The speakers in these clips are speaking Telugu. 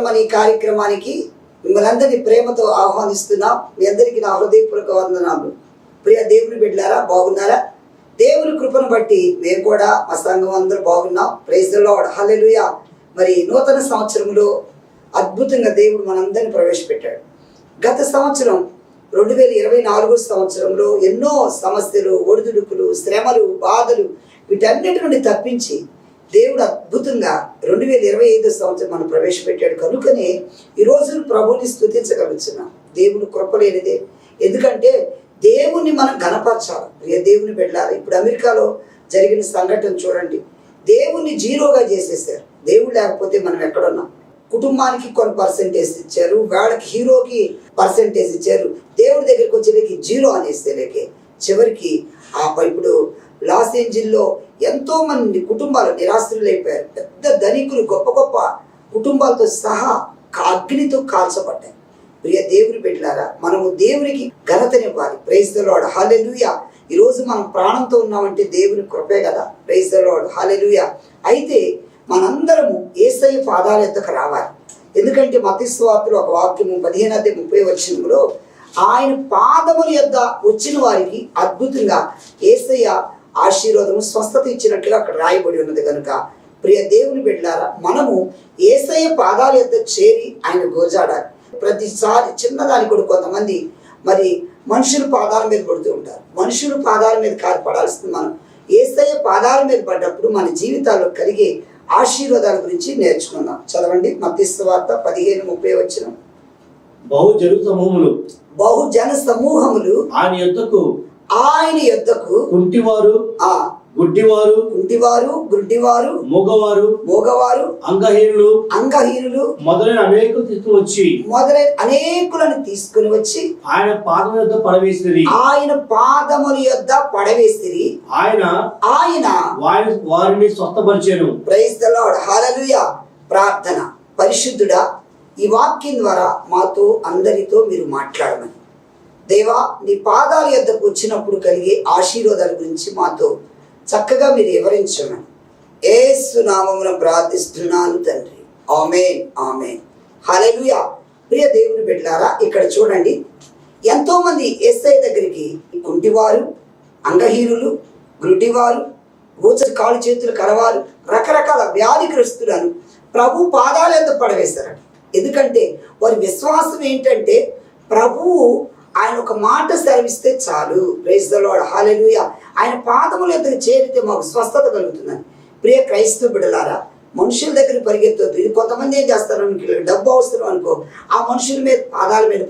సృష్టికర్త స్వరం అనే కార్యక్రమానికి మిమ్మల్ని అందరినీ ప్రేమతో ఆహ్వానిస్తున్నాం. మీ అందరికీ నా హృదయపూర్వక వందనాలు. ప్రియ దేవుని బిడ్డారా బాగున్నారా? దేవుని కృపను బట్టి మేము కూడా మా సంఘం అందరూ బాగున్నాం. ప్రైజ్ లాడ్ హల్లెలూయా మరి నూతన సంవత్సరంలో అద్భుతంగా దేవుడు మనందరిని ప్రవేశపెట్టాడు. గత సంవత్సరం రెండు వేల ఇరవై నాలుగో సంవత్సరంలో ఎన్నో సమస్యలు ఒడిదుడుకులు శ్రమలు బాధలు వీటన్నిటి నుండి తప్పించి దేవుడు అద్భుతంగా రెండు వేల ఇరవై ఐదో సంవత్సరం మనం ప్రవేశపెట్టాడు. కనుకనే ఈ ప్రభుని స్థుతించగలుగుతున్నాం. దేవుని కృపలేనిదే ఎందుకంటే దేవుణ్ణి మనం గణపరచాలి ప్రియ దేవుని వెళ్ళాలి ఇప్పుడు అమెరికాలో జరిగిన సంఘటన చూడండి. దేవుణ్ణి జీరోగా చేసేసారు దేవుడు లేకపోతే మనం ఎక్కడున్నాం? కుటుంబానికి కొన్ని పర్సెంటేజ్ ఇచ్చారు. వాళ్ళకి హీరోకి పర్సెంటేజ్ ఇచ్చారు. దేవుడి దగ్గరికి వచ్చేటికి జీరో అనేసేలేకే చివరికి ఆ ఇప్పుడు లాస్ ఏంజిల్లో ఎంతో మంది కుటుంబాలు నిరాశ్రులైపోయారు. పెద్ద ధనికులు గొప్ప గొప్ప కుటుంబాలతో సహా అగ్నితో కాల్చబడ్డాయి. ప్రియ దేవుని పెట్టారా మనము దేవునికి ఘనతనివ్వాలి. Praise the Lord. హాలెలుయా మనం ప్రాణంతో ఉన్నామంటే దేవుని కృపే కదా. Praise the Lord. అయితే మనందరము ఏసై పాదాల ఎద్దకు రావాలి. ఎందుకంటే మతిస్వార్తలు ఒక వాక్యము పదిహేను అదే ముప్పై వచ్చినములో ఆయన పాదముల యొద్ద వచ్చిన వారికి అద్భుతంగా ఏసయ్య ఆశీర్వాదము స్వస్థత ఇచ్చినట్లుగా అక్కడ రాయబడి ఉన్నది కనుక. ప్రియ దేవుని బిడ్డారా మనము ఏసయ్య పాదాల యొద్ద చేరి ఆయన గోజాడాలి ప్రతిసారి చిన్నదాని కూడా కొంతమంది మరి మనుషుల పాదాల మీద పడుతూ ఉంటారు. మనుషుల పాదాల మీద కాదు పడాల్సింది మనం. ఏసయ్య పాదాల మీద పడ్డప్పుడు మన జీవితాల్లో కలిగే ఆశీర్వాదాల గురించి నేర్చుకుందాం. చదవండి మత్స్య వార్త పదిహేను ముప్పై వచ్చిన బహుజన సమూహములు బహుజన సమూహములు ఆయన యొద్దకు ఆయన యొద్దకు కుంటివారు ఆ గుడ్డివారు కుంటివారు గుడ్డివారు మూగవారు మూగవారు అంగహీనులు అంగహీనులు మొదలైన అనేకులు తీసుకువచ్చి మొదలైన అనేకులను తీసుకుని వచ్చి ఆయన పాదం యొద్ద పడవేసిరి. ఆయన పాదముల యొద్ద పడవేసిరి. ఆయన ఆయన వారి వారిని స్వస్థపరిచాను. Praise the Lord. హల్లెలూయా. ప్రార్థన. పరిశుద్ధుడా ఈ వాక్యం ద్వారా మాతో అందరితో మీరు మాట్లాడమని. దేవా నీ పాదాల యొద్దకు వచ్చినప్పుడు కలిగే ఆశీర్వాదాల గురించి మాతో చక్కగా మీరు వివరించమని. ఏసు నామమున ప్రార్థిస్తున్నాను తండ్రి. ఆమె ఆమె హల్లెలూయా. ప్రియ దేవుని బిడ్డారా ఇక్కడ చూడండి. ఎంతోమంది ఎస్ఐ దగ్గరికి కుంటివారు అంగహీనులు గుడ్డివారు ఊచ కాలు చేతులు కరవారు రకరకాల వ్యాధిగ్రస్తులను ప్రభు పాదాల ఎంత పడవేశారట. ఎందుకంటే వారి విశ్వాసం ఏంటంటే ప్రభువు ఆయన ఒక మాట సెలవిస్తే చాలు. ప్రైజ్ ద లార్డ్ ఆయన పాదముల ఎదురు చేరితే మాకు స్వస్థత కలుగుతుందని ప్రియ క్రైస్తవ బిడలారా మనుషుల దగ్గర పరిగెత్తొద్దు. ఇది కొంతమంది ఏం చేస్తారు అనుకో, డబ్బు అవసరం అనుకో. ఆ మనుషుల మీద పాదాలు మీద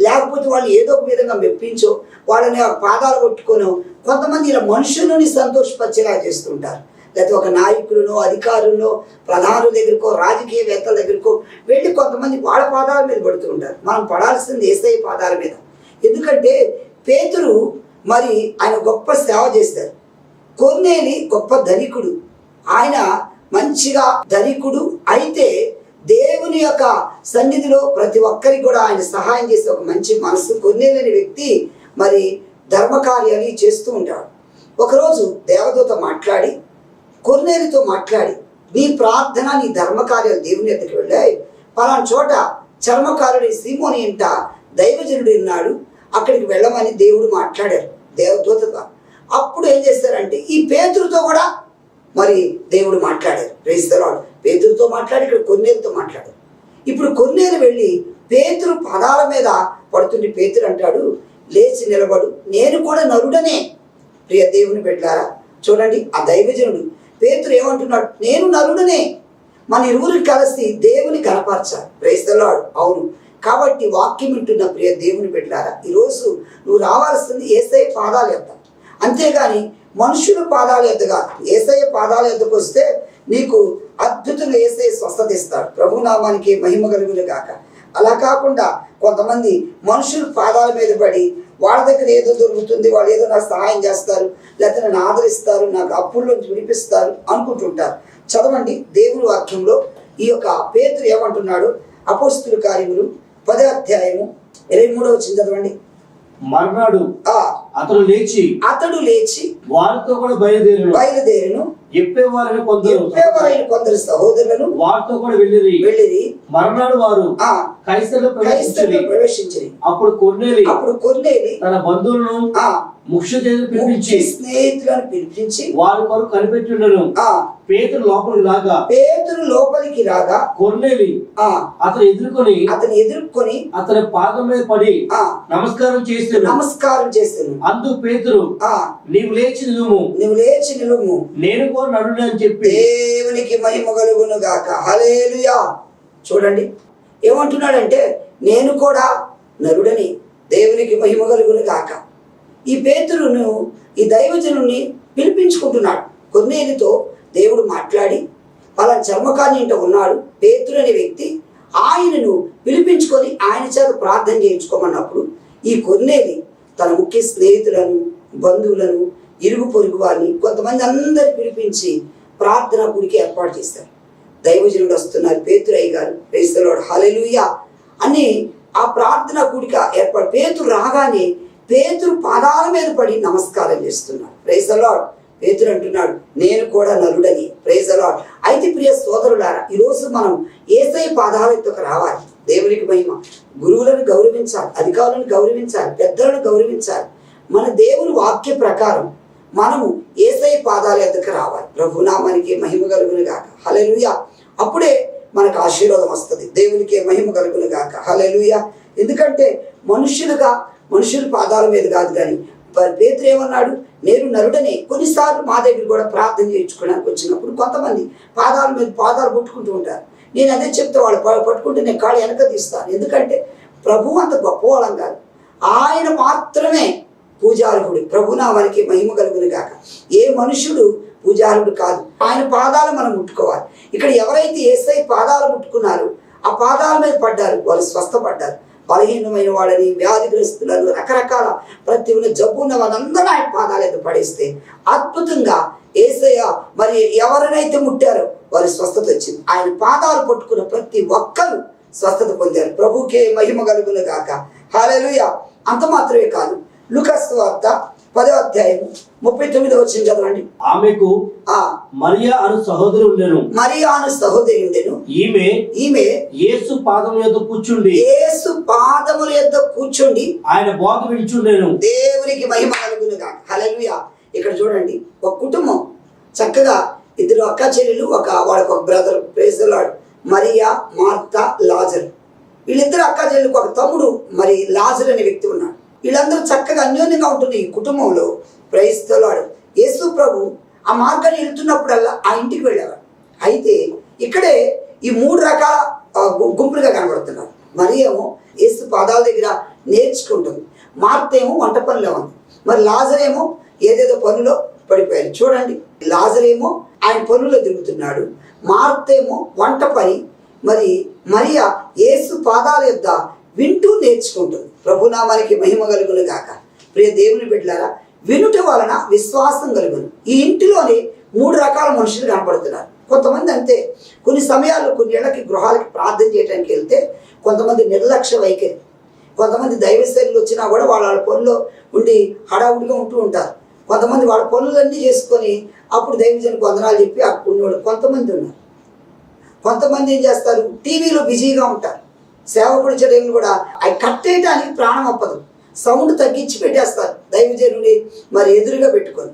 లేకపోతే వాళ్ళు ఏదో ఒక విధంగా మెప్పించో వాళ్ళని పాదాలు కొట్టుకోను. కొంతమంది ఇలా మనుషులని సంతోషపరిచేలా చేస్తుంటారు. లేకపోతే ఒక నాయకులను అధికారులను ప్రధానుల దగ్గరకో రాజకీయవేత్తల దగ్గరకో వెళ్ళి కొంతమంది వాళ్ళ పాదాల మీద పడుతూ ఉంటారు. మనం పడాల్సింది ఏసఐ పాదాల మీద. ఎందుకంటే పేతురు మరి ఆయన గొప్ప సేవ చేస్తారు కొన్నేలి గొప్ప ధనికుడు. ఆయన మంచిగా ధనికుడు అయితే దేవుని యొక్క సన్నిధిలో ప్రతి ఒక్కరికి కూడా ఆయన సహాయం చేసే ఒక మంచి మనసు కొన్నేలేని వ్యక్తి మరి ధర్మకార్యాలు చేస్తూ ఉంటాడు. ఒకరోజు దేవదూత మాట్లాడి కొన్నేలితో మాట్లాడి నీ ప్రార్థన నీ ధర్మకార్యాలు దేవుని ఎద్దకు వెళ్ళాయి. పలానా చోట చర్మకారుడి సీమోని ఇంట దైవజనుడు ఉన్నాడు. అక్కడికి వెళ్ళమని దేవుడు మాట్లాడారు దేవదూతగా అప్పుడు ఏం చేస్తారంటే ఈ పేతురుతో కూడా మరి దేవుడు మాట్లాడారు. ప్రేస్తలాడు పేతురుతో మాట్లాడి ఇక్కడ కొన్నేరుతో మాట్లాడారు. ఇప్పుడు కొన్నేరు వెళ్ళి పేతురు పదాల మీద పడుతుండి పేతురు అంటాడు లేచి నిలబడు. నేను కూడా నరుడనే. ప్రియ దేవుని పెట్టారా చూడండి ఆ దైవజనుడు పేతురు ఏమంటున్నాడు నేను నరుడనే. మన ఇరువురు కలిసి దేవుని కనపరచాలి ప్రేస్తలాడు అవును. కాబట్టి వాక్యం వింటున్న ప్రియ దేవుని పెట్టారా ఈరోజు నువ్వు రావాల్సింది ఏసఐ పాదాలు ఎత్తా అంతేగాని మనుషుల పాదాల ఎద్దగా ఏసఐ పాదాల ఎద్దకు వస్తే నీకు అద్భుతంగా ఏసఐ స్వస్థత ఇస్తాడు. ప్రభునామానికి మహిమ కలుగులు కాక అలా కాకుండా కొంతమంది మనుషుల పాదాల మీద పడి వాళ్ళ దగ్గర ఏదో దొరుకుతుంది వాళ్ళు ఏదో నాకు సహాయం చేస్తారు లేకపోతే నన్ను ఆదరిస్తారు నాకు అప్పుల్లోంచి విడిపిస్తారు అనుకుంటుంటారు. చదవండి దేవుని వాక్యంలో ఈ యొక్క పేతురు ఏమంటున్నాడు? అపోస్తుల కార్యములు పదో అధ్యాయము ఇరవై మూడవ చదవండి. మర్నాడు ఆ అతడు లేచి అతడు లేచి వారితో కూడా బయలుదేరాడు బయలుదేరును. ఎప్పేవారని కొందరు? చెప్పేవారైన కొందరు సహోదరులను వారితో కూడా వెళ్ళిరి. వెళ్ళిరి. మర్నాడు వారు ఆ కైసర్లో ప్రవేశించిరి. అప్పుడు కొన్నేలి అప్పుడు కొన్నేది తన బంధువులను ఆ ముఖ్య పిలిపించి స్నేహితులను పిలిపించి వారి కొరకు కనిపెట్టిండను ఆ. పేతురు లోపలికి రాగా పేతురు లోపలికి రాగా కొన్నేలి ఆ. అతను ఎదుర్కొని అతను ఎదుర్కొని అతని పాదం మీద పడి ఆ. నమస్కారం చేస్తాను. నమస్కారం చేస్తాను. అందు పేతురు ఆ. నీవు లేచి నిలుము నువ్వు లేచి నిలుము నేను కూడా నడును అని చెప్పి దేవునికి మహిమ కలుగును గాక. హలేలుయా చూడండి. ఏమంటున్నాడంటే నేను కూడా నరుడని దేవునికి మహిమ కలుగును గాక. ఈ పేతురును ఈ దైవజనుని పిలిపించుకుంటున్నాడు. కొన్నేలితో దేవుడు మాట్లాడి వాళ్ళ చర్మకాన్ని ఇంట ఉన్నాడు. పేతురు అనే వ్యక్తి ఆయనను పిలిపించుకొని ఆయన చేత ప్రార్థన చేయించుకోమన్నప్పుడు ఈ కొన్నేది తన ముఖ్య స్నేహితులను బంధువులను ఇరుగు పొరుగు వారిని కొంతమంది అందరు పిలిపించి ప్రార్థన గుడికి ఏర్పాటు చేస్తారు దైవజనుడు వస్తున్నారు పేతురయ్య గారు పేస్తులాడు హలెలుయా అని ఆ ప్రార్థన కూడిక ఏర్పాటు పేతురు రాగానే పేతురు పాదాల మీద పడి నమస్కారం చేస్తున్నాడు ప్రేసలాడ్ పేతురు అంటున్నాడు నేను కూడా నరుడని. ప్రేసలాడ్ అయితే ప్రియ సోదరులారా ఈరోజు మనం ఏసై పాదాల ఎత్తుకు రావాలి. దేవునికి మహిమ. గురువులను గౌరవించాలి అధికారులను గౌరవించాలి పెద్దలను గౌరవించాలి. మన దేవుని వాక్య ప్రకారం మనము ఏసై పాదాల ఎద్దకు రావాలి. ప్రభునామానికి మహిమ కలుగును గాక. హలెలుయ అప్పుడే మనకు ఆశీర్వాదం వస్తుంది. దేవునికి మహిమ కలుగును గాక. హలెలుయ ఎందుకంటే మనుషులుగా మనుషుల పాదాల మీద కాదు కానీ మరి పేతురు ఏమన్నాడు? నేను నరుడనే. కొన్నిసార్లు మా దగ్గర కూడా ప్రార్థన చేయించుకోవడానికి వచ్చినప్పుడు కొంతమంది పాదాల మీద పాదాలు పుట్టుకుంటూ ఉంటారు. నేను అదే చెప్తే వాళ్ళు పట్టుకుంటే నేను కాళ్ళు వెనక తీస్తాను. ఎందుకంటే ప్రభు అంత గొప్పవాళ్ళం కాదు. ఆయన మాత్రమే పూజార్హుడు. ప్రభునామానికి మహిమ కలుగును కాక ఏ మనుషుడు పూజారుడు కాదు. ఆయన పాదాలు మనం ముట్టుకోవాలి. ఇక్కడ ఎవరైతే ఏసై పాదాలు ముట్టుకున్నారో ఆ పాదాల మీద పడ్డారు వాళ్ళు స్వస్థపడ్డారు. బలహీనమైన వాళ్ళని వ్యాధిగ్రస్తులను రకరకాల ప్రతి జబ్బు ఉన్న వాళ్ళందరూ ఆయన పాదాలు మీద పడేస్తే అద్భుతంగా ఏసయ్య మరి ఎవరినైతే ముట్టారో వారి స్వస్థత వచ్చింది. ఆయన పాదాలు పట్టుకున్న ప్రతి ఒక్కరు స్వస్థత పొందారు. ప్రభుకే మహిమ కలుగును గాక. హాలెలుయ అంత మాత్రమే కాదు. లుకస్ వార్త పదో అధ్యాయము ముప్పై తొమ్మిది వచ్చిన చదవండి. ఆమెకు ఆ మరియా అను సహోదరు ఉండెను. మరియాను సహోదరి ఉండెను. ఈమె ఈమె యేసు పాదం యొక్క కూర్చుండి. యేసు పాదముల యొద్ద కూర్చోండి ఆయన బోధ విడిచుండెను దేవునికి మహిమ కలుగునుగా. హల్లెలూయా. ఇక్కడ చూడండి ఒక కుటుంబం చక్కగా ఇద్దరు అక్క చెల్లెలు ఒక వాళ్ళకి ఒక బ్రదర్ ప్రేజలాడు మరియా మార్తా లాజర్. వీళ్ళిద్దరు అక్క చెల్లెలకు ఒక తమ్ముడు మరి లాజర్ అనే వ్యక్తి ఉన్నాడు వీళ్ళందరూ చక్కగా అన్యోన్యంగా ఉంటుంది ఈ కుటుంబంలో. ప్రైస్తలాడు యేసు ప్రభు ఆ మార్గాన్ని వెళ్తున్నప్పుడల్లా ఆ ఇంటికి వెళ్ళేవాడు. అయితే ఇక్కడే ఈ మూడు రకాల గుంపులుగా కనబడుతున్నారు మరి ఏమో యేసు పాదాల దగ్గర నేర్చుకుంటుంది. మార్తేమో వంట పనిలో ఉంది. మరి లాజరేమో ఏదేదో పనిలో పడిపోయాడు. చూడండి లాజరేమో ఆయన పనుల్లో తిరుగుతున్నాడు. మార్తేమో వంట పని. మరి మరియా యేసు పాదాల యొక్క వింటూ నేర్చుకుంటుంది. ప్రభునామానికి మహిమ కలుగును గాక. ప్రియ దేవుని బిడ్డలారా వినుట వలన విశ్వాసం కలుగును. ఈ ఇంటిలోనే మూడు రకాల మనుషులు కనపడుతున్నారు. కొంతమంది అంతే. కొన్ని సమయాల్లో కొన్ని ఏళ్ళకి గృహాలకి ప్రార్థన చేయడానికి వెళ్తే కొంతమంది నిర్లక్ష్య వైఖరి. కొంతమంది దైవశైలు వచ్చినా కూడా వాళ్ళ వాళ్ళ పనుల్లో ఉండి హడావుడిగా ఉంటూ ఉంటారు. కొంతమంది వాళ్ళ పనులన్నీ చేసుకొని అప్పుడు దైవజనికి వందనాలు చెప్పి అక్కడ ఉండేవాడు కొంతమంది ఉన్నారు. కొంతమంది ఏం చేస్తారు? టీవీలో బిజీగా ఉంటారు. సేవకుడి చర్యలు కూడా అవి కట్టేయడానికి ప్రాణం అప్పదు సౌండ్ తగ్గించి పెట్టేస్తారు. దైవజనుడి మరి ఎదురుగా పెట్టుకొని.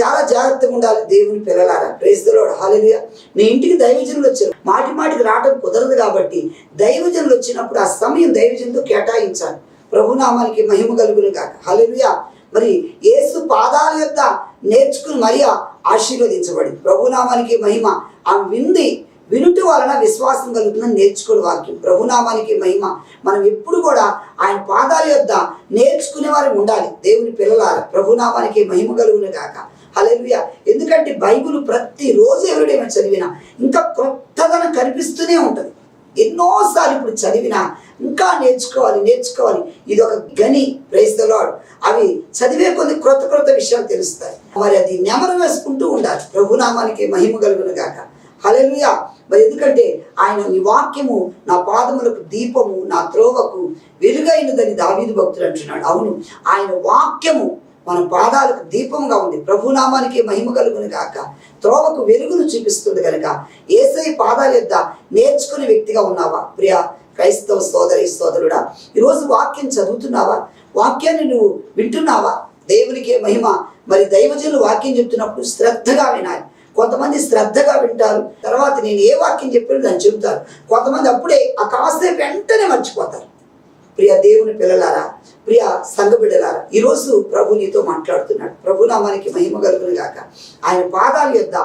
చాలా జాగ్రత్తగా ఉండాలి దేవుని పిల్లలారా. ప్రేస్తలోడు హాలెలుయా నీ ఇంటికి దైవజనులు వచ్చారు. మాటి మాటికి రావడం కుదరదు కాబట్టి దైవజనులు వచ్చినప్పుడు ఆ సమయం దైవజనుతో కేటాయించాలి. ప్రభునామానికి మహిమ కలుగును కాక హల్లెలూయా మరి ఏసు పాదాల యొక్క నేర్చుకుని మరియా ఆశీర్వదించబడింది. ప్రభునామానికి మహిమ. ఆ వింది వినుటి వలన విశ్వాసం కలుగుతుందని నేర్చుకునే వాక్యం. ప్రభునామానికి మహిమ. మనం ఎప్పుడు కూడా ఆయన పాదాల యొద్ద నేర్చుకునే వారు ఉండాలి. దేవుని పిల్లలారా ప్రభునామానికి మహిమ కలుగును కాక హల్లెలూయా. ఎందుకంటే బైబుల్ ప్రతిరోజు ఎవరుడేమో చదివినా ఇంకా క్రొత్తదనం కనిపిస్తూనే ఉంటుంది. ఎన్నోసార్లు ఇప్పుడు చదివినా ఇంకా నేర్చుకోవాలి నేర్చుకోవాలి. ఇది ఒక గని. ప్రైజ్ ద అవి చదివే కొన్ని క్రొత్త క్రొత్త విషయాలు తెలుస్తాయి. మరి అది నెమరు వేసుకుంటూ ఉండాలి. ప్రభునామానికి మహిమ కలుగును గాక. హల్లెలూయా. మరి ఎందుకంటే ఆయన నీ వాక్యము నా పాదములకు దీపము నా త్రోవకు వెలుగైనదని దావీదు భక్తులు అంటున్నాడు. అవును ఆయన వాక్యము మన పాదాలకు దీపంగా ఉంది. ప్రభునామానికి మహిమ కలుగును గాక. త్రోవకు వెలుగును చూపిస్తుంది కనుక ఏసై పాదాల యొక్క నేర్చుకునే వ్యక్తిగా ఉన్నావా? ప్రియ క్రైస్తవ సోదరి సోదరుడా ఈరోజు వాక్యం చదువుతున్నావా? వాక్యాన్ని నువ్వు వింటున్నావా? దేవునికి మహిమ. మరి దైవజనులు వాక్యం చెప్తున్నప్పుడు శ్రద్ధగా వినాలి. కొంతమంది శ్రద్ధగా వింటారు. తర్వాత నేను ఏ వాక్యం చెప్పాను దాన్ని చెబుతారు. కొంతమంది అప్పుడే ఆ కాసేపు వెంటనే మర్చిపోతారు. ప్రియ దేవుని పిల్లలారా ప్రియ సంఘ బిడ్డలారా ఈరోజు ప్రభు నీతో మాట్లాడుతున్నాడు. ప్రభు నామానికి మహిమ కలుగును గాక. ఆయన పాదాల యొద్ద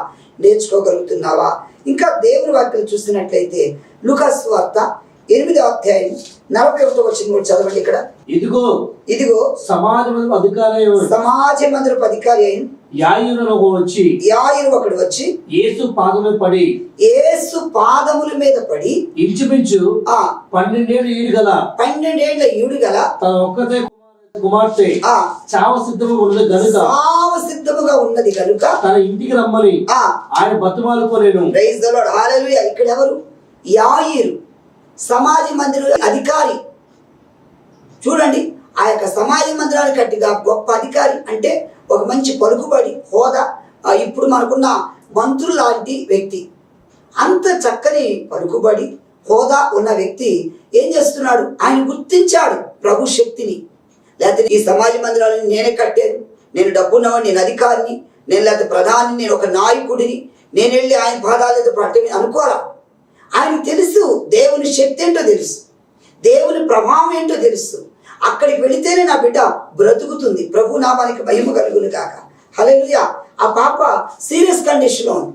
నేర్చుకోగలుగుతున్నావా? ఇంకా దేవుని వాక్యం చూసినట్లయితే లుకాస్ వార్త ఎనిమిదో అధ్యాయం నలభై ఒకటో వచ్చిన కూడా చదవండి ఇక్కడ. ఇదిగో ఇదిగో సమాజం అధికారి సమాజ మందిరపు అధికారి అయిన యాయులను వచ్చి యాయిరు ఒకడు వచ్చి యేసు పాదమే పడి ఏసు పాదముల మీద పడి ఇంచుమించు ఆ పన్నెండేళ్ళు ఈడు గల పన్నెండేళ్ళ ఈడు గల తన ఒక్కతే కుమార్తె- ఆ చావ సిద్ధము ఉన్నది గనుక సావ సిద్ధముగా ఉన్నది కనుక తన ఇంటికి రమ్మని ఆ ఆయన బతుమాలుకోలేను ప్రైజ్ ద లార్డ్ హల్లెలూయా ఇక్కడ ఎవరు యాయిరు సమాజ మందిర అధికారి. చూడండి ఆ యొక్క సమాజ మందిరానికి కట్టిగా గొప్ప అధికారి అంటే ఒక మంచి పలుకుబడి హోదా ఇప్పుడు మనకున్న మంత్రులు లాంటి వ్యక్తి. అంత చక్కని పలుకుబడి హోదా ఉన్న వ్యక్తి ఏం చేస్తున్నాడు? ఆయన గుర్తించాడు ప్రభు శక్తిని. లేకపోతే ఈ సమాజ మందిరాలను నేనే కట్టాను నేను డబ్బున్నవాడిని నేను అధికారిని నేను లేకపోతే ప్రధాని నేను ఒక నాయకుడిని నేను వెళ్ళి ఆయన పాదాలతో పట్టని అనుకోరా? ఆయన తెలుసు దేవుని శక్తి ఏంటో తెలుసు దేవుని ప్రభావం ఏంటో తెలుసు. అక్కడికి వెళితేనే నా బిడ్డ బ్రతుకుతుంది. ప్రభు నామానికి మహిమ కలుగును కాక హల్లెలూయా. ఆ పాప సీరియస్ కండిషన్లో ఉంది.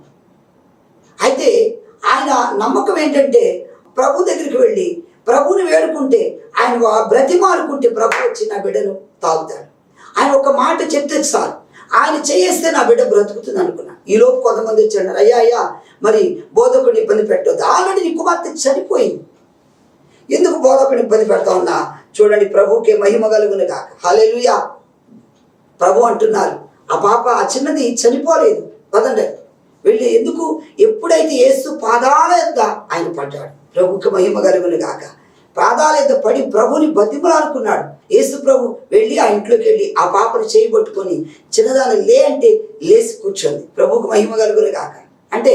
అయితే ఆయన నమ్మకం ఏంటంటే ప్రభు దగ్గరికి వెళ్ళి ప్రభుని వేడుకుంటే ఆయన బ్రతి బ్రతిమాలుకుంటే ప్రభు వచ్చి నా బిడ్డను తాగుతాడు. ఆయన ఒక మాట చెప్తే చాలు. ఆయన చేయేస్తే నా బిడ్డ బ్రతుకుతుంది అనుకున్నా. ఈ లోపు కొంతమంది వచ్చాడు అయ్యా అయ్యా మరి బోధకుడిని ఇబ్బంది పెట్టొద్దు. ఆల్రెడీ నీ కుమార్తె చనిపోయింది. ఎందుకు బోధకుడిని ఇబ్బంది పెడతా ఉన్నా? చూడండి ప్రభుకే మహిమ కలుగును కాక హలెలుయా ప్రభు అంటున్నారు ఆ పాప ఆ చిన్నది చనిపోలేదు. పదండి. వెళ్ళి ఎందుకు? ఎప్పుడైతే ఏసు పాదాల యొద్ద ఆయన పడ్డాడు ప్రభుకి మహిమ కలుగును కాక పాదాల యొద్ద పడి ప్రభుని బతిమలాడుకున్నాడు. యేసు ప్రభు వెళ్ళి ఆ ఇంట్లోకి వెళ్ళి ఆ పాపను చేయబట్టుకొని చిన్నదాన్ని లే అంటే లేచి కూర్చోంది ప్రభుకు మహిమ కలుగును కాక అంటే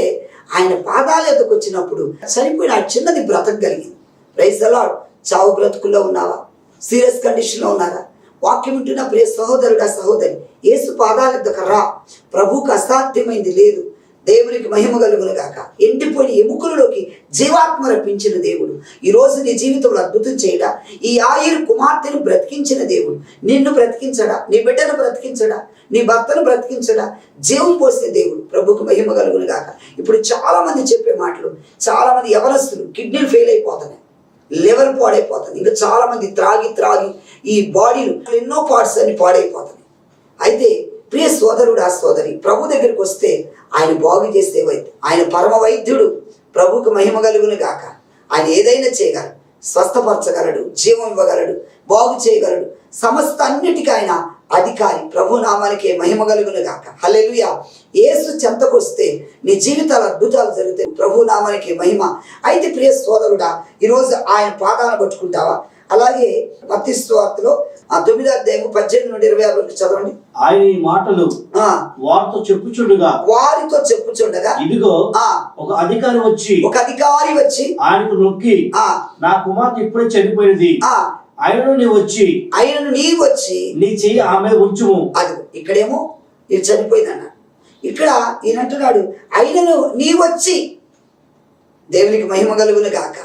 ఆయన పాదాల యొద్దకు వచ్చినప్పుడు చనిపోయిన ఆ చిన్నది బ్రతకగలిగింది. ప్రైజ్ అలాడ్ చావు బ్రతుకుల్లో ఉన్నావా? సీరియస్ కండిషన్లో ఉన్నారా? వాక్యం వింటున్న ప్రియ సహోదరుడా సహోదరి ఏసు పాదాల దగ్గర రా. ప్రభుకు అసాధ్యమైంది లేదు. దేవునికి మహిమ కలుగునుగాక ఎండిపోయిన ఎముకలలోకి జీవాత్మ రప్పించిన దేవుడు. ఈ రోజు నీ జీవితంలో అద్భుతం చేయడా? ఈ ఆయుర్ కుమార్తెను బ్రతికించిన దేవుడు. నిన్ను బ్రతికించడా? నీ బిడ్డను బ్రతికించడా? నీ భర్తను బ్రతికించడా? జీవం పోసే దేవుడు. ప్రభుకు మహిమ కలుగునుగాక ఇప్పుడు చాలామంది చెప్పే మాటలు చాలామంది యవనస్తులు ఎవరస్తులు కిడ్నీలు ఫెయిల్ అయిపోతున్నాయి. లివర్ పాడైపోతుంది ఇంకా చాలామంది త్రాగి త్రాగి ఈ బాడీలు ఎన్నో పార్ట్స్ అన్ని పాడైపోతుంది అయితే ప్రియ సోదరుడు ఆ సోదరి ప్రభు దగ్గరికి వస్తే ఆయన బాగు చేసే వైద్యు ఆయన పరమ వైద్యుడు ప్రభుకు మహిమ కలుగును గాక. ఆయన ఏదైనా చేయగలడు. స్వస్థపరచగలడు జీవం ఇవ్వగలడు బాగు చేయగలడు. సమస్త అన్నిటికీ ఆయన అధికారి ప్రభు నామానికి మహిమ కలుగును గాక హల్లెలూయా. యేసు చెంతకొస్తే నీ జీవితాలు అద్భుతాలు జరుగుతాయి. ప్రభు నామానికి మహిమ. అయితే ప్రియ సోదరుడా ఈరోజు ఆయన పాదాలను పట్టుకుంటావా? అలాగే మత్తి వార్తలో ఆ తొమ్మిదో అధ్యాయం పద్దెనిమిది నుండి ఇరవై ఆరు వరకు చదవండి. ఆయన ఈ మాటలు ఆ. వారితో చెప్పుచుండగా వారితో చెప్పుచుండగా ఇదిగో ఆ. ఒక అధికారి వచ్చి ఒక అధికారి వచ్చి ఆయనకు నొక్కి ఆ. నా కుమార్తె ఇప్పుడే చనిపోయినది ఆ. ఆయనను నీ వచ్చి. ఆయనను నీ వచ్చి నీ చెయ్యి ఆమె ఉంచుము. అది ఇక్కడేమో ఇది చనిపోయిందన్న. ఇక్కడ ఈయన అంటున్నాడు అయినను నీ వచ్చి దేవునికి మహిమ కలుగును గాక.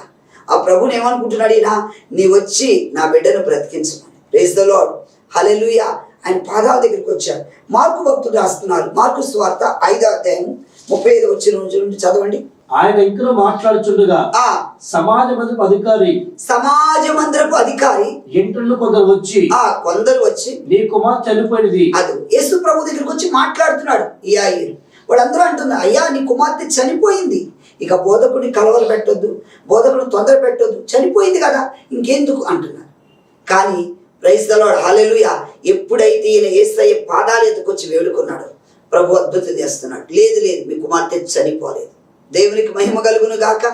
ఆ ప్రభుని ఏమనుకుంటున్నాడు ఈయన? నీ వచ్చి నా బిడ్డను బ్రతికించమని. రేస్ ద లాడ్ హలెలుయ ఆయన పాదాల దగ్గరికి వచ్చాడు. మార్కు భక్తుడు రాస్తున్నారు. మార్కు స్వార్త ఐదో అధ్యాయం ముప్పై ఐదు వచ్చిన నుండి చదవండి. ఆయన ఇంకా మాట్లాడుచుండగా ఆ. సమాజ మందిరపు అధికారి. సమాజ మందిరపు అధికారి. ఇంటర్లో కొందరు వచ్చి ఆ కొందరు వచ్చి నీ కుమార్తె చనిపోయినది. అది యేసు ప్రభు దగ్గరికి వచ్చి మాట్లాడుతున్నాడు ఈ ఆయురు వాళ్ళందరూ అంటున్నారు అయ్యా నీ కుమార్తె చనిపోయింది. ఇక బోధకుడిని కలవలు పెట్టొద్దు బోధకుడు తొందర పెట్టొద్దు చనిపోయింది కదా ఇంకెందుకు? అంటున్నారు. కానీ ప్రైజ్ దలాడు హాలెలుయా ఎప్పుడైతే ఈయన ఏసయ్య పాదాలు ఎత్తుకొచ్చి వేడుకున్నాడు ప్రభు అద్భుతం చేస్తున్నాడు. లేదు లేదు మీ కుమార్తె చనిపోలేదు. దేవునికి మహిమ కలుగును గాక.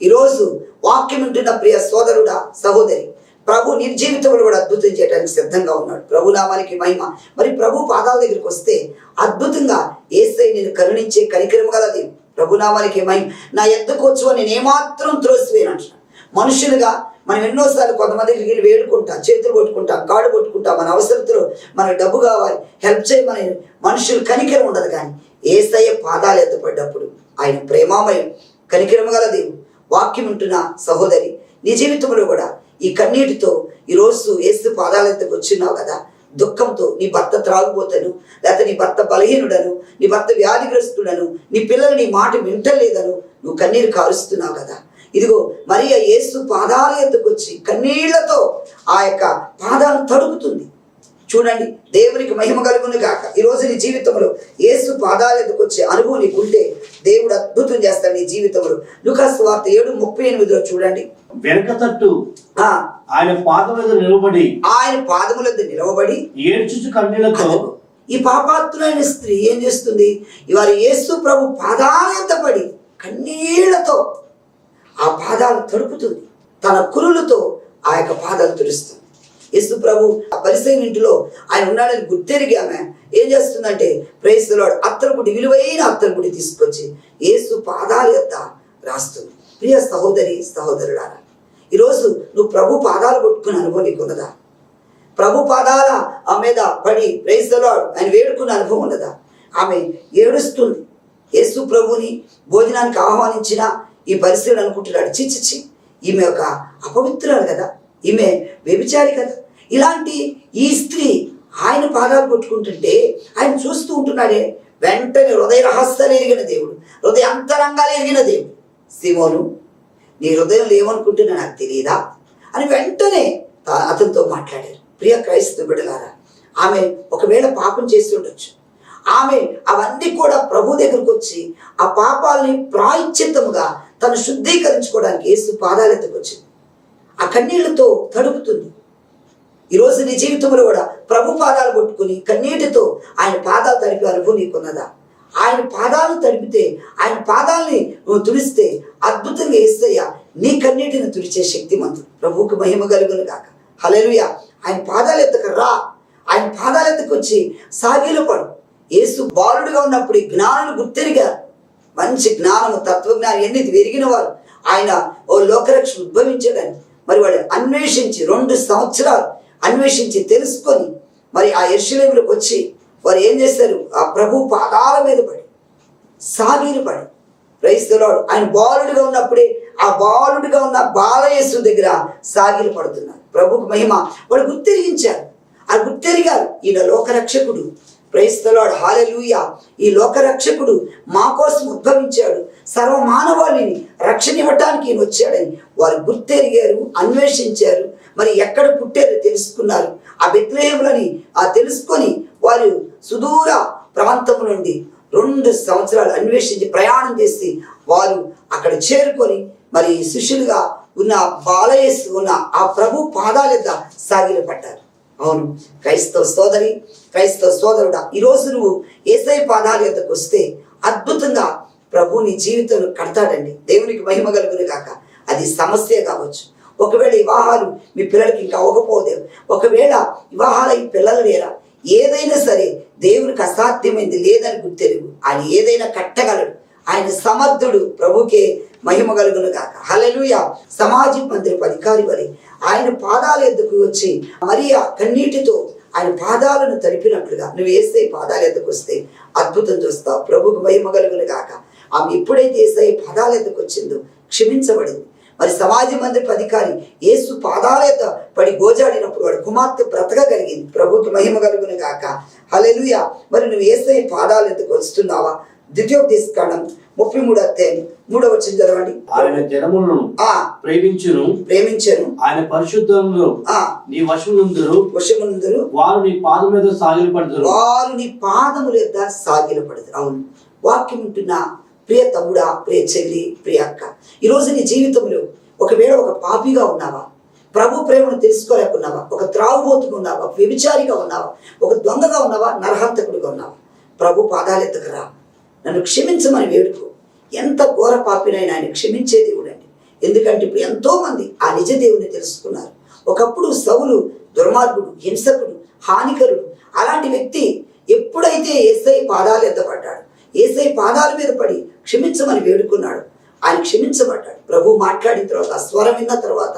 ఈరోజు వాక్యం ఉంటున్న ప్రియ సోదరుడా సహోదరి ప్రభు నీ జీవితంలో కూడా అద్భుతం చేయడానికి సిద్ధంగా ఉన్నాడు. ప్రభు నామానికి మహిమ. మరి ప్రభు పాదాల దగ్గరికి వస్తే అద్భుతంగా ఏసై నేను కరుణించే కనికరం కలది ప్రభునామానికి మహిమ. నా ఎత్తుకోవచ్చు అని నేమాత్రం ఏమాత్రం మనుషులుగా మనం ఎన్నోసార్లు కొంతమంది దగ్గరికి వెళ్ళి వేడుకుంటాం చేతులు కొట్టుకుంటాం కాడు కొట్టుకుంటాం. మన అవసరతలో మనకు డబ్బు కావాలి హెల్ప్ చేయమని మనుషులు కనికరం ఉండదు కానీ ఏసయ్య పాదాలు ఎత్తపడ్డప్పుడు ఆయన ప్రేమామయం కనికరం గల దేవుడు. వాక్యం ఉంటున్న సహోదరి నీ జీవితంలో కూడా ఈ కన్నీటితో ఈరోజు ఏసు పాదాల ఎద్దకు వచ్చినావు కదా. దుఃఖంతో నీ భర్త త్రాగుపోతాను లేకపోతే నీ భర్త బలహీనుడను నీ భర్త వ్యాధిగ్రస్తుడను నీ పిల్లలు నీ మాట వింటలేదను నువ్వు కన్నీరు కారుస్తున్నావు కదా. ఇదిగో మరియ యేసు పాదాల ఎద్దుకు కన్నీళ్ళతో ఆ యొక్క పాదాలను తడుపుతుంది చూడండి దేవునికి మహిమ కలుగును గాక. ఈ రోజు నీ జీవితంలో యేసు పాదాల ఎద్దుకు వచ్చే అనుభవం నీకుంటే దేవుడు అద్భుతం చేస్తాడు నీ జీవితంలో. లుకాస్ వార్త ఏడు ముప్పై ఎనిమిదిలో చూడండి. వెనక తట్టు ఆ. ఆయన పాదం మీద నిలబడి ఆయన పాదముల నిలవబడి ఏడ్చుచు కన్నీళ్ళతో ఈ పాపాత్రులైన స్త్రీ ఏం చేస్తుంది? ఇవాళ యేసు ప్రభు పాదాల ఎద్ద పడి కన్నీళ్ళతో ఆ పాదాలు తడుపుతుంది. తన కురులతో ఆ యొక్క పాదాలు తుడుస్తుంది. యేసు ప్రభు ఆ పరిసైన ఇంటిలో ఆయన ఉన్నాడని గుర్తెరిగి ఆమె ఏం చేస్తుందంటే ప్రేస్తులాడు అత్తరుపుడి విలువైన అత్తరుపుడి తీసుకొచ్చి యేసు పాదాల యొక్క రాస్తుంది. ప్రియ సహోదరి సహోదరుడారా ఈరోజు నువ్వు ప్రభు పాదాలు కొట్టుకుని అనుభవం నీకున్నదా? ప్రభు పాదాల ఆ మీద పడి ప్రేస్తలాడు ఆయన వేడుకున్న అనుభవం ఉన్నదా? ఆమె ఏడుస్తుంది. యేసు ప్రభుని భోజనానికి ఆహ్వానించిన ఈ పరిస్థితులు అనుకుంటున్నాడు చిచ్చిచి ఈమె ఒక అపవిత్రాలు కదా ఈమె వ్యభిచారి కదా ఇలాంటి ఈ స్త్రీ ఆయన పాదాలు కొట్టుకుంటుంటే ఆయన చూస్తూ ఉంటున్నాడే వెంటనే హృదయ రహస్యాలు ఎరిగిన దేవుడు హృదయ అంతరంగాలు ఎరిగిన దేవుడు. సిమోను నీ హృదయంలో ఏమనుకుంటున్నా నాకు తెలియదా? అని వెంటనే అతనితో మాట్లాడారు. ప్రియ క్రైస్తవ బిడ్డలారా ఆమె ఒకవేళ పాపం చేసి ఉండొచ్చు. ఆమె అవన్నీ కూడా ప్రభు దగ్గరకు వచ్చి ఆ పాపాలని ప్రాయశ్చిత్తముగా తను శుద్ధీకరించుకోవడానికి యేసు పాదాలు ఎత్తుకొచ్చింది ఆ కన్నీళ్ళతో తడుపుతుంది. ఈరోజు నీ జీవితంలో కూడా ప్రభు పాదాలు కొట్టుకుని కన్నీటితో ఆయన పాదాలు తడిపి అనుభవం నీకున్నదా? ఆయన పాదాలు తడిపితే ఆయన పాదాలని నువ్వు తుడిస్తే అద్భుతంగా వేస్తయ్యా నీ కన్నీటిని తుడిచే శక్తిమంతుడు. ప్రభువుకి మహిమ కలుగును కాక హల్లెలూయా. ఆయన పాదాలు ఎత్తక రా. ఆయన పాదాలు ఎత్తుకొచ్చి సాగిలు పడు. ఏసు బాలుడుగా ఉన్నప్పుడు ఈ జ్ఞానులు గుర్తెరిగారు. మంచి జ్ఞానము తత్వజ్ఞానం ఎన్ని పెరిగిన వారు. ఆయన ఓ లోకరక్షణ ఉద్భవించడని. మరి వాడు అన్వేషించి రెండు సంవత్సరాలు అన్వేషించి తెలుసుకొని మరి ఆ ఎర్షులేములకు వచ్చి వారు ఏం చేశారు ఆ ప్రభు పాదాల మీద పడి సాగిలు పడి క్రైస్తవుడు ఆయన బాలుడిగా ఉన్నప్పుడే ఆ బాలుడిగా ఉన్న బాలయేసు దగ్గర సాగిలు పడుతున్నారు. ప్రభుకు మహిమ. వాడు గుర్తెరిగించారు. ఆ గుర్తెరిగారు ఈయన లోకరక్షకుడు. క్రైస్తలాడు హాలెలూయ ఈ లోకరక్షకుడు మా కోసం ఉద్భవించాడు. సర్వ మానవాళిని రక్షణ ఇవ్వటానికి ఈయన వచ్చాడని వారు గుర్తెరిగారు అన్వేషించారు. మరి ఎక్కడ పుట్టారో తెలుసుకున్నారు. ఆ బెత్లహేములని ఆ తెలుసుకొని వారు సుదూర ప్రాంతం నుండి రెండు సంవత్సరాలు అన్వేషించి ప్రయాణం చేసి వారు అక్కడ చేరుకొని మరి శిష్యులుగా ఉన్న బాలయస్సు ఉన్న ఆ ప్రభు యొక్క సాగిలు పడ్డారు. అవును క్రైస్తవ సోదరి క్రైస్తవ సోదరుడా ఈరోజు నువ్వు ఏసై పాదాల యొక్కకు వస్తే అద్భుతంగా ప్రభు నీ జీవితం కడతాడండి. దేవునికి మహిమ కలుగును కాక అది సమస్య కావచ్చు. ఒకవేళ వివాహాలు మీ పిల్లలకి ఇంకా అవ్వకపోతే ఒకవేళ వివాహాలు ఈ పిల్లలు వేరా ఏదైనా సరే దేవునికి అసాధ్యమైంది లేదని గుర్తెరుగు ఆయన ఏదైనా కట్టగలడు. ఆయన సమర్థుడు ప్రభుకే మహిమ కలుగును గాక. హలలుయ సమాజ మందిరపు అధికారి వలె ఆయన పాదాల ఎద్దుకు వచ్చి మరియా కన్నీటితో ఆయన పాదాలను తడిపినట్లుగా నువ్వు వేసే పాదాల ఎద్దుకు వస్తే అద్భుతం చూస్తావు. ప్రభుకు మహిమ కలుగును గాక. ఆమె ఎప్పుడైతే ఏసై పాదాల ఎద్దుకు వచ్చిందో క్షమించబడింది. మరి సమాజ మందిరపు అధికారి యేసు పాదాల యొక్క పడి గోజాడినప్పుడు వాడు కుమార్తె బ్రతకగలిగింది ప్రభుకి మహిమ కలుగును గాక. హల్లెలూయా. మరి నువ్వు ఏసై పాదాలు ఎందుకు వస్తున్నావా? ద్వితీయోపదేశ కాండం ముప్పై మూడు అధ్యాయం మూడవ వచ్చిన చదవండి. ఆయన జనములను ఆ. ప్రేమించును. ప్రేమించను. ఆయన పరిశుద్ధంలో ఆ. నీ వశమునందరు. వశముందరు వారు నీ పాదం మీద సాగిలు పడతారు వారు నీ పాదముల యొక్క సాగిల పడతారు అవును. వాక్యం ఉంటున్న ప్రియ తమ్ముడా ప్రియ చెల్లి ప్రియ అక్క ఈరోజు నీ జీవితంలో ఒకవేళ ఒక పాపిగా ఉన్నావా? ప్రభు ప్రేమను తెలుసుకోలేకున్నావా? ఒక త్రాగుబోతుగా ఉన్నావా? ఒక వ్యభిచారిగా ఉన్నావా? ఒక దొంగగా ఉన్నావా? నరహంతకుడిగా ఉన్నావా? ప్రభు పాదాలెత్తకరా నన్ను క్షమించమని వేడుకో. ఎంత ఘోర పాపినైనా ఆయన క్షమించే దేవుడు అండి ఎందుకంటే ఇప్పుడు ఎంతోమంది ఆ నిజ దేవుని తెలుసుకున్నారు. ఒకప్పుడు సౌలు దుర్మార్గుడు హింసకుడు హానికరుడు అలాంటి వ్యక్తి ఎప్పుడైతే ఎస్ఐ పాదాలు ఎత్తపడ్డాడు ఏసై పాదాల మీద పడి క్షమించమని వేడుకున్నాడు. ఆయన క్షమించబడ్డాడు. ప్రభు మాట్లాడిన తర్వాత స్వరం విన్న తర్వాత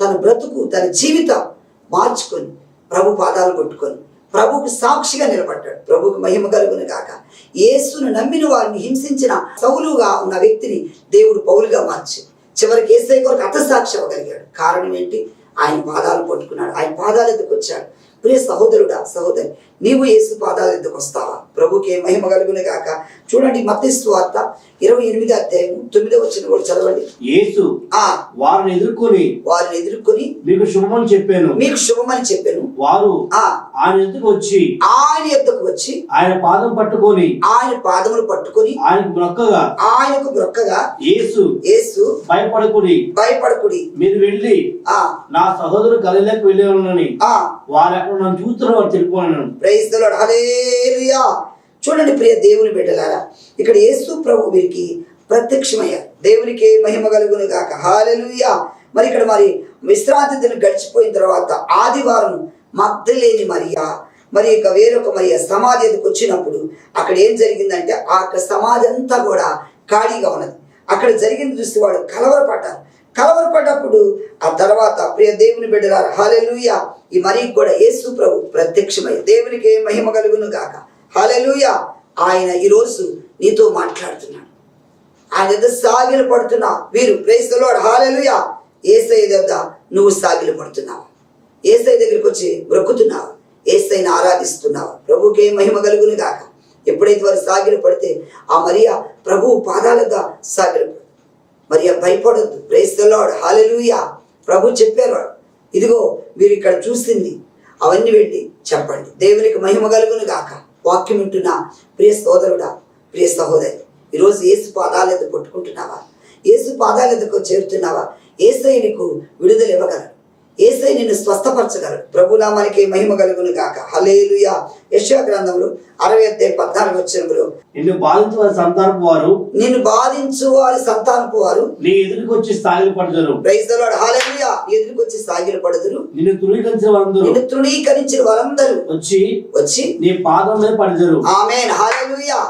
తన బ్రతుకు తన జీవితం మార్చుకొని ప్రభు పాదాలు కొట్టుకొని ప్రభుకు సాక్షిగా నిలబడ్డాడు. ప్రభుకు మహిమ కలుగును కాక యేసును నమ్మిన వారిని హింసించిన సౌలుగా ఉన్న వ్యక్తిని దేవుడు పౌలుగా మార్చి చివరికి ఏసై కొరకు అర్థసాక్షి అవ్వగలిగాడు. కారణం ఏంటి? ఆయన పాదాలు పట్టుకున్నాడు ఆయన పాదాలు ఎదుకొచ్చాడు వచ్చాడు. ప్రియ సహోదరుడా సహోదరి నీవు యేసు పాదాలు ఎద్దుకు వస్తావా? ప్రభుకి మహిమ కలుగును గాక. చూడండి మత్తిస్తు వార్త ఇరవై ఎనిమిది అధ్యాయం తొమ్మిదో వచ్చిన కూడా చదవండి. యేసు ఆ. వారిని ఎదుర్కొని వారిని ఎదుర్కొని మీకు శుభమని చెప్పాను. మీకు శుభమని చెప్పాను. వారు ఆ. ఆయన ఎదుకు వచ్చి ఆయన ఎద్దుకు వచ్చి ఆయన పాదం పట్టుకొని ఆయన పాదములు పట్టుకొని ఆయనకు మొక్కగా ఆయనకు బ్రొక్కగా యేసు యేసు భయపడకుడి. భయపడకుడి. మీరు వెళ్ళి ఆ. నా సహోదరు గలిలోకి వెళ్ళేవాళ్ళని ఆ. వారు మనం చూస్తున్నాం తెలుపుకున్నాను ప్రైజ్ చూడండి ప్రియ దేవుని బిడ్డలారా ఇక్కడ యేసు ప్రభు వీరికి ప్రత్యక్షమయ్యారు దేవునికి మహిమ కలుగును గాక. హాలెలుయా మరి ఇక్కడ మరి విశ్రాంతి దినం గడిచిపోయిన తర్వాత ఆదివారం మద్దలేని మరియా మరి ఇక వేరొక మరియా సమాధి ఎదుకు వచ్చినప్పుడు అక్కడ ఏం జరిగిందంటే ఆ యొక్క సమాధి అంతా కూడా ఖాళీగా ఉన్నది. అక్కడ జరిగింది చూస్తే వాళ్ళు కలవరపడ్డారు. కలవరపడ్డప్పుడు ఆ తర్వాత ప్రియ దేవుని బిడ్డలారా హాలెలుయ ఈ మరీ కూడా యేసు ప్రభు ప్రత్యక్షమై దేవునికి ఏ మహిమ కలుగును గాక. హాలెలుయ ఆయన ఈరోజు నీతో మాట్లాడుతున్నాడు. ఆయన దగ్గర సాగిలు పడుతున్నా. వీరు ప్రేస్తలోడు హాలెలుయ ఏసై దగ్గర నువ్వు సాగిలు పడుతున్నావు. ఏసై దగ్గరికి వచ్చి బ్రొక్కుతున్నావు. ఏసైని ఆరాధిస్తున్నావు. ప్రభుకి ఏ మహిమ కలుగును గాక. ఎప్పుడైతే వారు సాగిలు పడితే ఆ మరియా ప్రభు పాదాలుగా సాగిలు మరి భయపడొద్దు. ప్రేస్తలాడు హాలెలుయా ప్రభు చెప్పారు. ఇదిగో మీరు ఇక్కడ చూసింది. అవన్నీ వెళ్ళి చెప్పండి. దేవునికి మహిమ కలుగును గాక. వాక్యం వింటున్న ప్రియ సోదరుడా ప్రియ సహోదరి ఈరోజు ఏసు పాదాలు ఎద్దు కొట్టుకుంటున్నావా? ఏసు పాదాలు ఎద్దుకు చేరుతున్నావా? ఏసై నీకు విడుదల ఇవ్వగలరు ఏసై నిన్ను స్వస్థపరచగలరు ప్రభునామానికి మహిమ కలుగును గాక. హలేలుయా యశా గ్రంథంలో అరవై అధ్యాయం పద్నాలుగు వచ్చినప్పుడు నిన్ను బాధించు వారి సంతానపు వారు నిన్ను బాధించు వారి సంతానపు వారు నీ ఎదురుకు వచ్చి సాగిలు పడతారు ప్రైజ్ ఎదురుకొచ్చి సాగిల పడదురు నిన్ను ధృవీకరించిన వారందరూ నిన్ను తృణీకరించిన వారందరూ వచ్చి వచ్చి నీ పాదం మీద పడతారు ఆమెన్. హల్లెలూయా.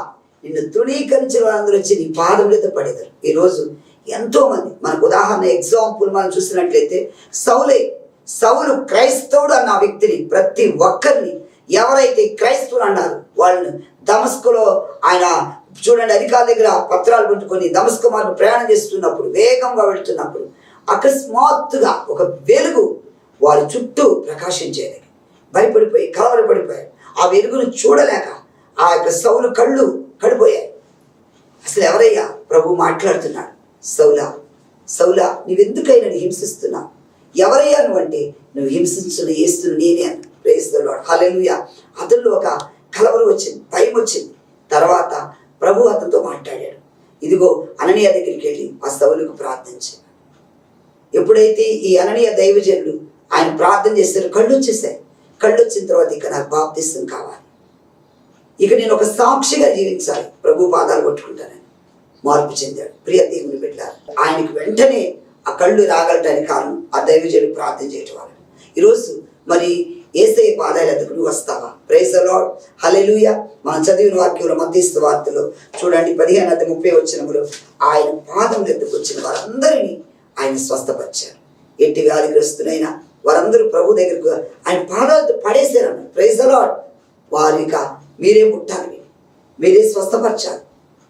నిన్ను తృణీకరించిన వారందరూ వచ్చి నీ పాదములతో పడేదారు. ఈ రోజు ఎంతో మంది మనకు ఉదాహరణ ఎగ్జాంపుల్ మనం చూసినట్లయితే సౌలే సౌలు క్రైస్తవుడు అన్న వ్యక్తిని ప్రతి ఒక్కరిని ఎవరైతే క్రైస్తవులు అన్నారు వాళ్ళని దమస్కులో ఆయన చూడండి అధికారుల దగ్గర పత్రాలు పెట్టుకొని దమస్కు మార్గం ప్రయాణం చేస్తున్నప్పుడు వేగంగా వెళుతున్నప్పుడు అకస్మాత్తుగా ఒక వెలుగు వారి చుట్టూ ప్రకాశించేది భయపడిపోయి కలవరపడిపోయారు. ఆ వెలుగును చూడలేక ఆ యొక్క సౌలు కళ్ళు కడిపోయాయి. అసలు ఎవరయ్యా? ప్రభు మాట్లాడుతున్నాడు. సౌలా సౌలా నీవెందుకైనా హింసిస్తున్నావు? ఎవరయ్యా నువ్వంటే? నువ్వు హింసించిన ఏస్తున్న నేనే అని. ప్రేస్తున్నాడు హల్లెలూయా అతనిలో ఒక కలవరు వచ్చింది భయం వచ్చింది. తర్వాత ప్రభు అతనితో మాట్లాడాడు. ఇదిగో అననీయ దగ్గరికి వెళ్ళి ఆ సవులకు ప్రార్థించాడు ఎప్పుడైతే ఈ అననీయ దైవజనులు ఆయన ప్రార్థన చేస్తారు కళ్ళు వచ్చేసాయి. కళ్ళు వచ్చిన తర్వాత ఇక నాకు బాప్తిస్తం కావాలి. ఇక నేను ఒక సాక్షిగా జీవించాలి. ప్రభు పాదాలు కొట్టుకుంటానని మార్పు చెందాడు. ప్రియ దేవుని బిడ్డ ఆయనకు వెంటనే ఆ కళ్ళు రాగలటానికి కారణం ఆ దైవజనుడు ప్రార్థన చేయటం. వల్ల ఈరోజు మరి ఏసై పాదాలు ఎదుకు నువ్వు వస్తావా ప్రైజ్ లాడ్ హలెలుయ మనం చదివిన వాక్యంలో మధ్యస్థ వార్తలో చూడండి పదిహేను అది ముప్పై వచ్చినప్పుడు ఆయన పాదం ఎద్దుకు వచ్చిన వారందరినీ ఆయన స్వస్థపరిచారు. ఎట్టి వ్యాధిగ్రస్తునైనా వారందరూ ప్రభు దగ్గరకు ఆయన పాదాలతో పడేశారు అన్నారు ప్రేసలో లాడ్ వారిక మీరే ముట్టాలి. మీరే స్వస్థపరచాలి.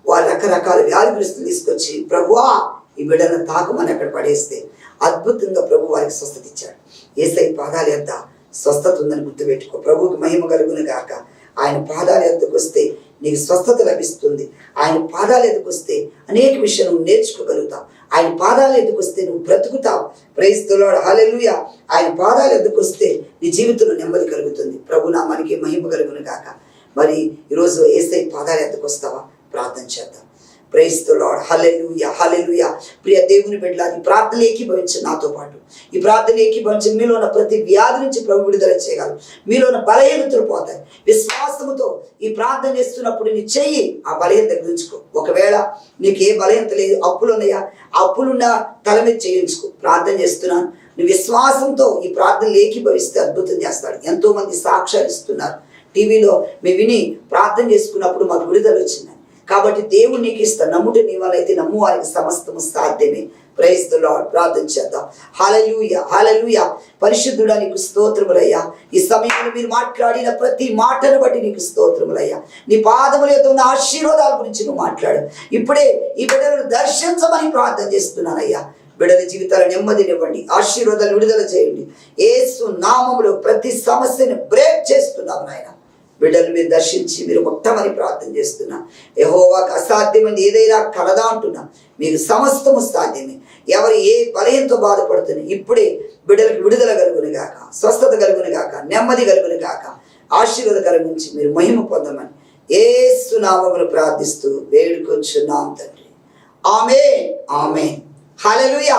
వారు రకరకాల వ్యాధిగ్రస్తులు తీసుకొచ్చి ప్రభువా ఈ బిడ్డను తాకమని అక్కడ పడేస్తే అద్భుతంగా ప్రభు వారికి స్వస్థత ఇచ్చాడు. ఏసై పాదాలు ఎంత స్వస్థత ఉందని గుర్తుపెట్టుకో. ప్రభువుకి మహిమ కలుగును గాక. ఆయన పాదాల ఎద్దకు వస్తే నీకు స్వస్థత లభిస్తుంది. ఆయన పాదాల ఎద్దకు వస్తే అనేక విషయాలు నువ్వు నేర్చుకోగలుగుతావు. ఆయన పాదాల ఎద్దకు వస్తే నువ్వు బ్రతుకుతావు. ప్రైస్తులాడు హాలెలుయ ఆయన పాదాల ఎద్దకు వస్తే నీ జీవితంలో నెమ్మది కలుగుతుంది. ప్రభు మనకి మహిమ కలుగును గాక. మరి ఈరోజు ఏసై పాదాల ఎద్దకు వస్తావా? ప్రార్థన చేద్దాం. ప్రైజ్ ద హలెలుయ హల్లెలూయ ప్రియ దేవుని బిడ్డల ఈ ప్రార్థన ఏకీభవించు నాతో పాటు. ఈ ప్రార్థన ఏకీభవించి మీలో ఉన్న ప్రతి వ్యాధి నుంచి ప్రభు విడుదల చేయగలరు. మీలో ఉన్న బలహీనతలు పోతాయి. విశ్వాసముతో ఈ ప్రార్థన చేస్తున్నప్పుడు నీ చెయ్యి ఆ బలహీనత గురించుకో. ఒకవేళ నీకు ఏ బలహీనత లేదు అప్పులు ఉన్నాయా? ఆ అప్పులున్న తల మీద చేయించుకో ప్రార్థన చేస్తున్నాను. నువ్వు విశ్వాసంతో ఈ ప్రార్థన లేఖీభవిస్తే అద్భుతం చేస్తాడు. ఎంతోమంది సాక్ష్యాలు ఇస్తున్నారు. టీవీలో మేము విని ప్రార్థన చేసుకున్నప్పుడు మాకు విడుదల వచ్చింది. కాబట్టి దేవుడు నీకు ఇస్తా నమ్ముట నీ వాళ్ళైతే నమ్ము వారికి సమస్తము సాధ్యమే. ప్రైజ్ ప్రార్థన చేద్దాం. హలలుయ హలలుయ పరిశుద్ధుడా నీకు స్తోత్రములయ్యా. ఈ సమయంలో మీరు మాట్లాడిన ప్రతి మాటను బట్టి నీకు స్తోత్రములయ్యా. నీ పాదముల యొక్క ఉన్న ఆశీర్వాదాల గురించి నువ్వు మాట్లాడు. ఇప్పుడే ఈ బిడ్డలను దర్శించమని ప్రార్థన చేస్తున్నానయ్యా. బిడ్డల జీవితాల నెమ్మదినివ్వండి ఆశీర్వాదాలు విడుదల చేయండి. ఏసు నామములో ప్రతి సమస్యను బ్రేక్ చేస్తున్నాం నాయన. బిడ్డలు మీరు దర్శించి మీరు మొత్తమని ప్రార్థన చేస్తున్నా. యహోవాకు అసాధ్యమని ఏదైనా కలదా అంటున్నా. మీరు సమస్తము సాధ్యమే. ఎవరు ఏ బలయంతో బాధపడుతుంది ఇప్పుడే బిడ్డలకు విడుదల కలుగును గాక స్వస్థత కలుగును గాక నెమ్మది కలుగును గాక ఆశీర్వాద కలిగించి మీరు మహిమ పొందమని ఏసు ప్రార్థిస్తూ వేడుకొచ్చున్నాం తండ్రి. ఆమె ఆమె హలలుయా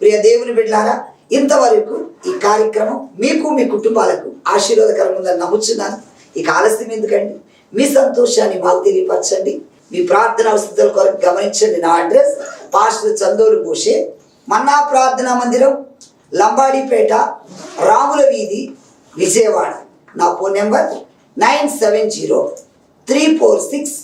ప్రియ దేవుని బిడ్డారా ఇంతవరకు ఈ కార్యక్రమం మీకు మీ కుటుంబాలకు ఆశీర్వాదకరం ఉందని నమ్ముచున్నాను. ఇక ఆలస్యం ఎందుకండి? మీ సంతోషాన్ని మాకు తెలియపరచండి. మీ ప్రార్థన అవసరాల కొరకు గమనించండి. నా అడ్రస్ పాస్టర్ చందోలు భూషే మన్నా ప్రార్థనా మందిరం లంబాడిపేట రాముల వీధి విజయవాడ. నా phone number nine seven zero three four six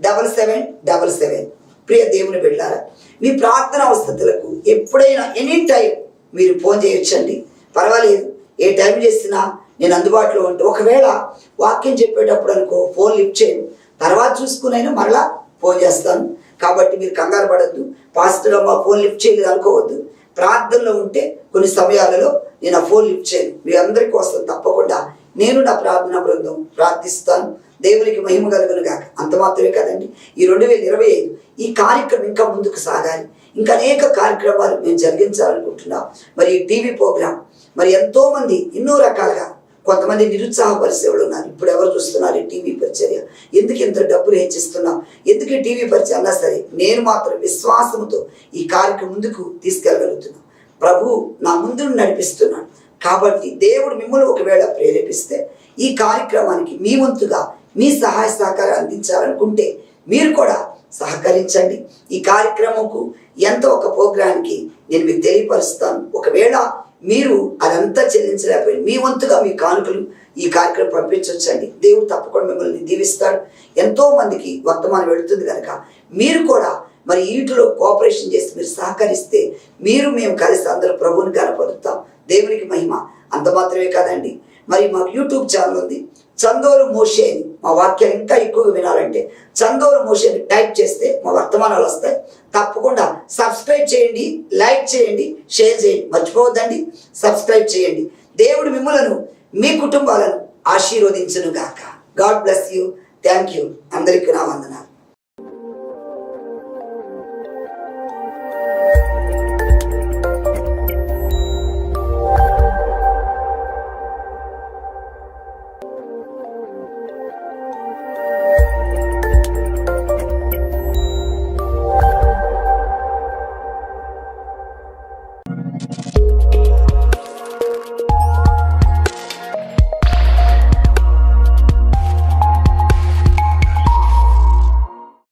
double seven double seven. ప్రియ దేవుని బిడ్డారా మీ ప్రార్థన అవస్థతులకు ఎప్పుడైనా ఎనీ టైం మీరు ఫోన్ చేయొచ్చండి. పర్వాలేదు ఏ టైం చేసినా నేను అందుబాటులో ఉంటే ఒకవేళ వాక్యం చెప్పేటప్పుడు అనుకో ఫోన్ లిఫ్ట్ చేయను. తర్వాత చూసుకునైనా మరలా ఫోన్ చేస్తాను. కాబట్టి మీరు కంగారు పడద్దు. పాస్టర్ మా ఫోన్ లిఫ్ట్ చేయలేదు అనుకోవద్దు. ప్రార్థనలో ఉంటే కొన్ని సమయాలలో నేను ఆ ఫోన్ లిఫ్ట్ చేయను. మీ అందరి కోసం తప్పకుండా. నేను నా ప్రార్థనా బృందం ప్రార్థిస్తాను. దేవునికి మహిమ కలుగును గాక. అంత మాత్రమే కదండి. ఈ రెండు వేల ఇరవై ఐదు ఈ కార్యక్రమం ఇంకా ముందుకు సాగాలి. ఇంకా అనేక కార్యక్రమాలు మేము జరిగించాలనుకుంటున్నాం. మరి ఈ టీవీ ప్రోగ్రాం మరి ఎంతోమంది ఎన్నో రకాలుగా కొంతమంది నిరుత్సాహపరిచేవాళ్ళు ఉన్నారు. ఇప్పుడు ఎవరు చూస్తున్నారు ఈ టీవీ పరిచర్య? ఎందుకు ఇంత డబ్బులు హెచ్చిస్తున్నాం ఎందుకు టీవీ పరిచయం అన్నా సరే నేను మాత్రం విశ్వాసంతో ఈ కార్యక్రమం ముందుకు తీసుకెళ్ళగలుగుతున్నాను. ప్రభు నా ముందు నడిపిస్తున్నాను కాబట్టి దేవుడు మిమ్మల్ని ఒకవేళ ప్రేరేపిస్తే ఈ కార్యక్రమానికి మీ వంతుగా మీ సహాయ సహకారం అందించాలనుకుంటే మీరు కూడా సహకరించండి. ఈ కార్యక్రమంకు ఎంత ఒక ప్రోగ్రాంకి నేను మీకు తెలియపరుస్తాను. ఒకవేళ మీరు అదంతా చెల్లించలేకపోయింది మీ వంతుగా మీ కానుకలు ఈ కార్యక్రమం పంపించవచ్చండి దేవుడు తప్పకుండా మిమ్మల్ని దీవిస్తాడు. ఎంతో మందికి వర్తమానం వెళుతుంది కనుక మీరు కూడా మరి వీటిలో కోఆపరేషన్ చేసి మీరు సహకరిస్తే మీరు మేము కలిసి అందరూ ప్రభువుని కనపరుస్తాం దేవునికి మహిమ. అంత మాత్రమే కాదండి. మరి మాకు యూట్యూబ్ ఛానల్ ఉంది. చందోలు మోషే మా వాక్యాలు ఇంకా ఎక్కువగా వినాలంటే చందోలు మోషేని టైప్ చేస్తే మా వర్తమానాలు వస్తాయి. తప్పకుండా సబ్స్క్రైబ్ చేయండి లైక్ చేయండి షేర్ చేయండి. మర్చిపోవద్దండి సబ్స్క్రైబ్ చేయండి. దేవుడు మిమ్మలను మీ కుటుంబాలను ఆశీర్వదించును గాక God bless you. Thank you. అందరికీ నా వందనాలు.